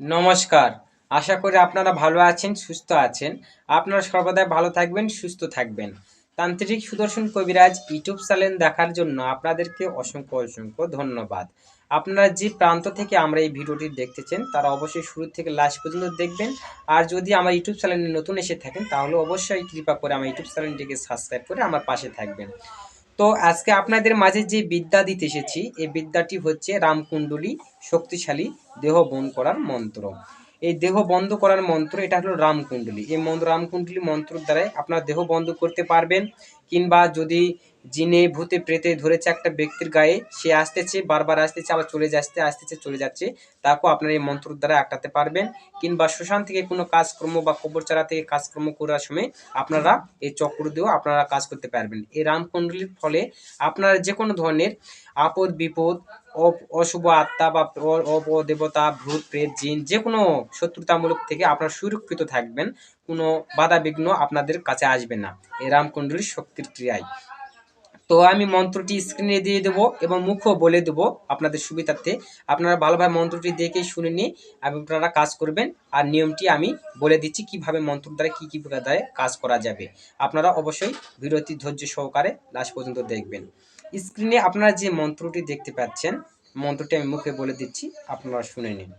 নমস্কার। আশা করি আপনারা ভালো আছেন, সুস্থ আছেন। আপনারা সর্বদাই ভালো থাকবেন, সুস্থ থাকবেন। তান্ত্রিক সুদর্শন কবিরাজ ইউটিউব চ্যানেল দেখার জন্য আপনাদেরকে অসংখ্য অসংখ্য ধন্যবাদ। আপনারা যে প্রান্ত থেকে আমরা এই ভিডিওটি দেখতেছেন তারা অবশ্যই শুরু থেকে লাস্ট পর্যন্ত দেখবেন। আর যদি আমার ইউটিউব চ্যানেলে নতুন এসে থাকেন, তাহলে অবশ্যই কৃপা করে আমার ইউটিউব চ্যানেলটিকে সাবস্ক্রাইব করে আমার পাশে থাকবেন। তো আজকে আপনাদের মাঝে যে বিদ্যা দিতে এসেছি, এই বিদ্যাটি হচ্ছে রামকুণ্ডলী শক্তিশালী দেহ বন করার মন্ত্র। এই দেহ বন্ধ করার মন্ত্র, এটা হলো রামকুণ্ডলী। এই মন্ত্র, রামকুণ্ডলী মন্ত্রের দ্বারাই আপনার দেহ বন্ধ করতে পারবেন, কিংবা যদি জিনে ভূতে প্রেতে ধরেছে একটা ব্যক্তির গায়ে, সে আসতেছে, বারবার আসতেছে, আবার চলে যাচ্ছে, আসতেছে, চলে যাচ্ছে। তাকেও আপনার এই মন্ত্রের দ্বারা আটকাতে পারবেন। কিংবা শ্মশান থেকে কোনো কাজকর্ম বা কবরচারা থেকে কাজকর্ম করার সময় আপনারা এই চক্র দিয়েও আপনারা কাজ করতে পারবেন। এই রামকুণ্ডলীর ফলে আপনারা যে কোনো ধরনের আপদ, বিপদ অশুভ আত্মা বা অ- অপ- ভূত, প্রেত, জিন যে কোনো শত্রুতামূলক থেকে আপনারা সুরক্ষিত থাকবেন। কোনো বাধা বিঘ্ন আপনাদের কাছে আসবে না। এই রামকুণ্ডলীর শক্তির ক্রিয়ায়। তো আমি মন্ত্রটি স্ক্রিনে দিয়ে দেবো এবং মুখও বলে দেবো আপনাদের সুবিধার্থে। আপনারা ভালোভাবে মন্ত্রটি দেখে শুনে নিয়ে আপনারা কাজ করবেন। আর নিয়মটি আমি বলে দিচ্ছি কীভাবে মন্ত্র দ্বারা কী কী দ্বারা কাজ করা যাবে। আপনারা অবশ্যই বিরতি ধৈর্য সহকারে লাস্ট পর্যন্ত দেখবেন। স্ক্রিনে আপনারা যে মন্ত্রটি দেখতে পাচ্ছেন, মন্ত্রটি আমি মুখে বলে দিচ্ছি, আপনারা শুনে নিন।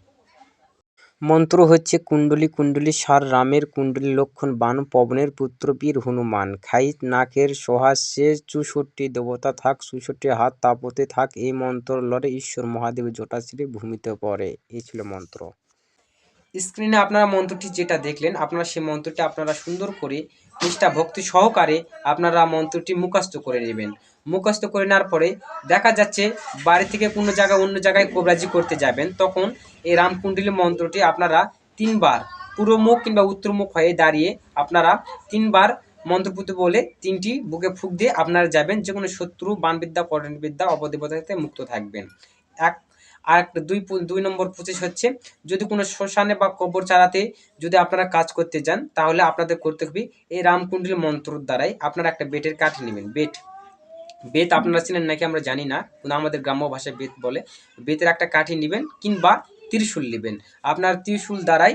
মন্ত্র হচ্ছে, কুণ্ডলী কুণ্ডলী, সার, রামের কুণ্ডলী, লক্ষণ বান পবনের পুত্র, বীর, হনুমান। খাই নাকের সহাস্যে চুষট্টি দেবতা থাক, চুষট্টি হাত তাপতে থাক, এই মন্ত্র লড়ে ঈশ্বর মহাদেব জটাশ্রী ভূমিতে পড়ে। এই ছিল মন্ত্র। স্ক্রিনে আপনারা মন্ত্রটি যেটা দেখলেন, আপনারা সেই মন্ত্রটি আপনারা সুন্দর করে নিষ্ঠা ভক্তি সহকারে আপনারা মন্ত্রটি মুখস্থ করে নেবেন। মুখস্থ করে নেওয়ার পরে দেখা যাচ্ছে বাড়ি থেকে কোনো জায়গায় অন্য জায়গায় কোবরাজি করতে যাবেন। তখন এই রামকুণ্ডলী মন্ত্রটি আপনারা তিনবার পূর্ব মুখ কিংবা উত্তর মুখ হয়ে দাঁড়িয়ে আপনারা তিনবার মন্ত্রপুত বলে তিনটি বুকে ফুক দিয়ে আপনারা যাবেন। যে কোনো শত্রু, বানবিদ্যা বিদ্যা অপদেবতা থেকে মুক্ত থাকবেন। এক আর একটা দুই দুই নম্বর প্রসেস হচ্ছে, যদি কোনো শ্মশানে বা কবর চালাতে যদি আপনারা কাজ করতে যান, তাহলে আপনাদের করতে হবে এই রামকুণ্ডলী মন্ত্রর দ্বারাই আপনারা একটা বেটের কাঠ নেবেন। বেট। বেত আপনারা চিনেন নাকি আমরা জানি না, কিন্তু আমাদের গ্রাম্য ভাষায় বেত বলে। বেতের একটা কাঠি নেবেন কিংবা ত্রিশূল নেবেন। আপনার ত্রিশূল দ্বারাই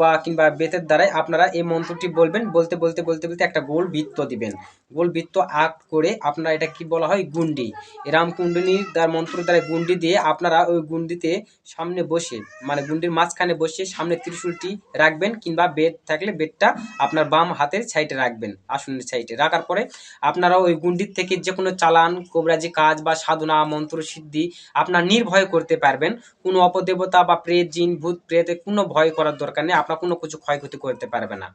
বা কিংবা বেতের দ্বারাই আপনারা এই মন্ত্রটি বলবেন। বলতে বলতে বলতে বলতে একটা গোল বৃত্ত দিবেন। গোল বৃত্ত আঁক করে আপনারা এটা কি বলা হয়? গুন্ডি। এই রামকুণ্ডলীর দ্বার মন্ত্র দ্বারা গুন্ডি দিয়ে আপনারা ওই গুন্ডিতে সামনে বসে মানে গুন্ডির মাঝখানে বসে সামনে ত্রিশূলটি রাখবেন কিংবা বেড থাকলে বেডটা আপনার বাম হাতের সাইডে রাখবেন, আসনের সাইডে। রাখার পরে আপনারা ওই গুন্ডির থেকে যে কোনো চালান, কোবরাজি কাজ বা সাধনা, মন্ত্র, সিদ্ধি আপনার নির্ভয় করতে পারবেন। কোনো অপদেবতা বা প্রেত, জিন, ভূত, প্রেতে কোনো ভয় করার দরকার নেই, আপনার কোনো কিছু ক্ষয়ক্ষতি করতে পারবে না।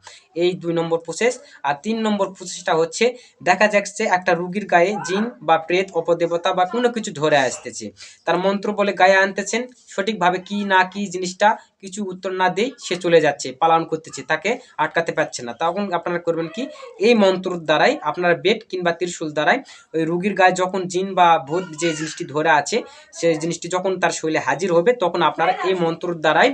এই দুই নম্বর প্রসেস আর তিন নম্বর প্রসেসটা হচ্ছে, দেখা যাচ্ছে একটা রুগীর গায়ে জিন বা প্রেত, অপদেবতা বা কোনো কিছু ধরে আসতেছে। তার মন্ত্র বলে গায়ে আনতেছেন, সঠিকভাবে কি না কি জিনিসটা কিছু উত্তর না দিয়ে সে চলে যাচ্ছে, পালন করতেছে, তাকে আটকাতে পারছে না। তখন আপনারা করবেন কি, এই মন্ত্রর দ্বারাই, আপনার বেড কিংবা ত্রিশূল দ্বারাই, ওই রুগীর গায়ে যখন জিন বা ভূত যে জিনিসটি ধরে আছে, সেই জিনিসটি যখন তার শরীরে হাজির হবে, তখন আপনারা এই মন্ত্রর দ্বারাই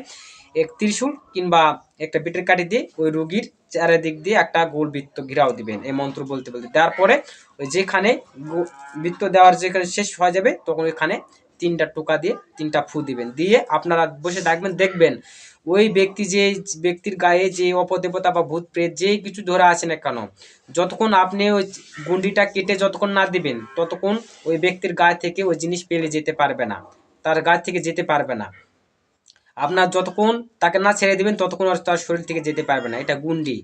এক ত্রিশূল কিংবা একটা বেটের কাঠি দিয়ে ওই রুগীর চারিদিক দিয়ে একটা গোল বৃত্ত ঘিরাও দিবেন এই মন্ত্র বলতে বলতে। দেওয়ার পরে ওই যেখানে বৃত্ত দেওয়ার যেখানে শেষ হয়ে যাবে, তখন ওইখানে তিনটা টোকা দিয়ে তিনটা ফু দিবেন। দিয়ে আপনারা বসে থাকবেন, দেখবেন ওই ব্যক্তি যে, ব্যক্তির গায়ে যে অপদেবতা বা ভূত প্রেত যে কিছু ধরে আছে না কেন, যতক্ষণ আপনি ওই গুন্ডিটা কেটে যতক্ষণ না দিবেন, ততক্ষণ ওই ব্যক্তির গায়ে থেকে ওই জিনিস পেলে যেতে পারবে না, তার গা থেকে যেতে পারবে না। আপনার যতক্ষণ তাকে না ছেড়ে দিবেন, ততক্ষণ আর তার শরীর থেকে যেতে পারবে না। এটা গুন্ডি।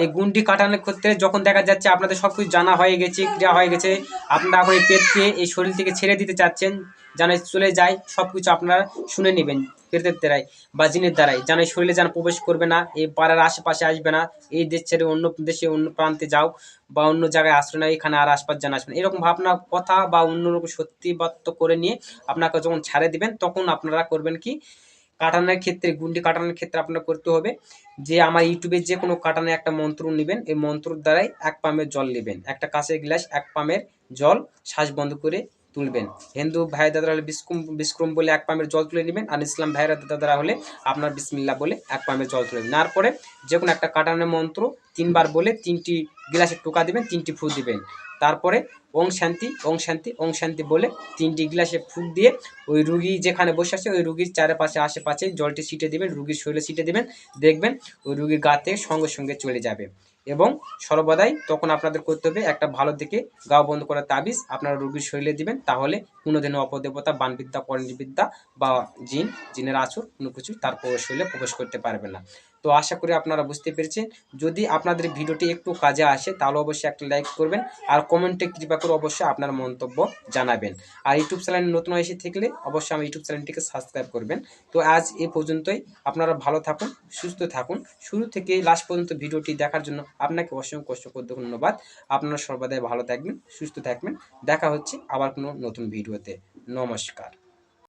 এই গুন্ডি কাটানোর ক্ষেত্রে যখন দেখা যাচ্ছে আপনাদের সব কিছু জানা হয়ে গেছে, ক্রিয়া হয়ে গেছে, আপনারা এখন এই পেটকে এই শরীর থেকে ছেড়ে দিতে চাচ্ছেন, যেন চলে যায় সব কিছু আপনারা শুনে নেবেন, পেটের দ্বারাই বা জিনের দ্বারাই, যেন এই শরীরে যেন প্রবেশ করবে না, এই পাড়ার আশেপাশে আসবে না, এই দেশ ছেড়ে অন্য দেশে, অন্য প্রান্তে যাও বা অন্য জায়গায় আশ্রয় না এখানে আর আশপাশ যেন আসবে না। এরকম ভাবনা, কথা বা অন্যরকম সত্যি বাত্য করে নিয়ে আপনাকে যখন ছাড়ে দিবেন, তখন আপনারা করবেন কি? কাটানোর ক্ষেত্রে, গুন্ডি কাটানোর ক্ষেত্রে আপনার করতে হবে যে আমার ইউটিউবে যে কোনো কাটানোর একটা মন্ত্র নেবেন। এই মন্ত্রর দ্বারাই এক পামের জল নেবেন। একটা কাঁচের গ্লাস এক পামের জল শ্বাস বন্ধ করে তুলবেন। হিন্দু ভাই দাদারা হলে বিস্কুম বিস্ক্রম বলে এক পামের জল তুলে নেবেন আর ইসলাম ভাইরা দাদারা হলে আপনার বিসমিল্লা বলে এক পামের জল তুলে নেবেন। নেওয়ার পরে যে কোনো একটা কাটানোর মন্ত্র তিনবার বলে তিনটি গ্লাসে টোকা দিবেন, তিনটি ফু দিবেন। তারপরে ওং শান্তি ওং শান্তি ওং শান্তি বলে তিনটি গ্লাসে ফুক দিয়ে ওই রুগী যেখানে বসে আছে, ওই রুগীর চারপাশে, আশেপাশে জলটি ছিটে দেবেন, রুগীর শরীরে ছিটে দেবেন। দেখবেন ওই রুগীর গাতে সঙ্গে সঙ্গে চলে যাবে। এবং সর্বদাই তখন আপনাদের করতে হবে একটা ভালো দিকে গাও বন্ধ করার তাবিজ। আপনারা রুগীর শরীরে দিবেন, তাহলে কোনোদিনও অপদেবতা, বানবিদ্যা করণবিদ্যা বা জিন, জিনের আচর কোনো কিছু তার শরীরে প্রবেশ করতে পারবে না। তো আশা করি আপনারা বুঝতে পেরেছেন। যদি আপনাদের ভিডিওটি একটু কাজে আসে, তাহলে অবশ্যই একটা লাইক করবেন আর কমেন্টে কৃপা করে অবশ্যই আপনার মন্তব্য জানাবেন। আর ইউটিউব চ্যানেল নতুন এসে থাকলে অবশ্যই আমার ইউটিউব চ্যানেলটিকে সাবস্ক্রাইব করবেন। তো আজ এ পর্যন্তই। আপনারা ভালো থাকুন, সুস্থ থাকুন। শুরু থেকে লাস্ট পর্যন্ত ভিডিওটি দেখার জন্য আপনাকে অসংখ্য অসংখ্য ধন্যবাদ। আপনারা সর্বদাই ভালো থাকবেন, সুস্থ থাকবেন। দেখা হচ্ছে আবার কোনো নতুন ভিডিওতে। নমস্কার।